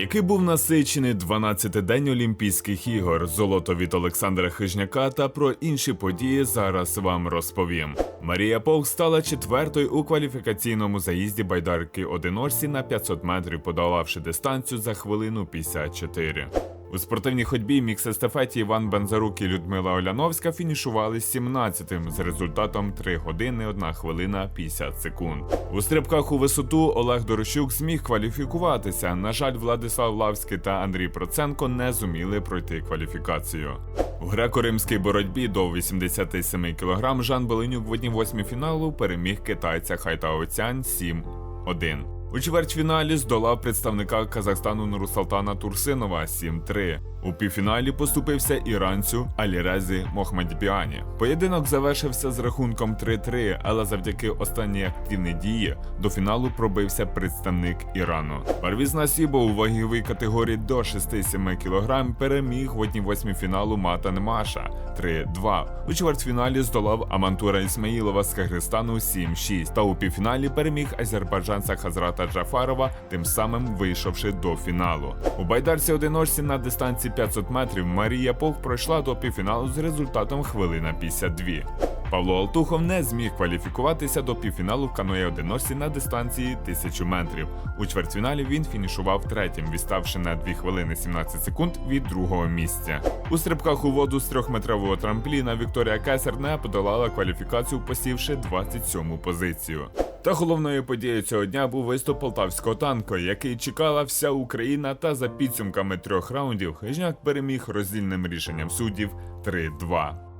який був насичений 12 день Олімпійських ігор, золото від Олександра Хижняка та про інші події зараз вам розповім. Марія Пол стала четвертою у кваліфікаційному заїзді байдарки одиночці на 500 метрів, подолавши дистанцію за хвилину 54. У спортивній ходьбі мікс-естафеті Іван Бензарук і Людмила Оляновська фінішували 17-тим з результатом 3 години 1 хвилина 50 секунд. У стрибках у висоту Олег Дорощук зміг кваліфікуватися. На жаль, Владислав Лавський та Андрій Проценко не зуміли пройти кваліфікацію. У греко-римській боротьбі до 87 кг Жан Беленюк в одній восьмій фіналу переміг китайця Хайтао Цянь 7-1. У чвертьфіналі здолав представника Казахстану Нурсултана Турсинова 7-3. У півфіналі поступився іранцю Алірезі Мохмедбіані. Поєдинок завершився з рахунком 3-3, але завдяки останній активній дії до фіналу пробився представник Ірану. Парвіз Насібо у ваговій категорії до 6-7 кг переміг в одній восьмій фіналу Мата Немаша 3-2. У чвертьфіналі здолав Амантура Ісмаїлова з Киргизстану 7-6. Та у півфіналі переміг азербайджанця Хазрата Джафарова, тим самим вийшовши до фіналу. У байдарці одиночці на дистанції 500 метрів Марія Пох пройшла до півфіналу з результатом хвилина 52. Павло Алтухов не зміг кваліфікуватися до півфіналу в каної одиночці на дистанції 1000 метрів. У чвертьфіналі він фінішував третім, відставши на 2 хвилини 17 секунд від другого місця. У стрибках у воду з трьохметрового трампліна Вікторія Кесер не подолала кваліфікацію, посівши 27-му позицію. Та головною подією цього дня був виступ полтавського танку, який чекала вся Україна, та за підсумками трьох раундів Хижняк переміг роздільним рішенням суддів 3-2.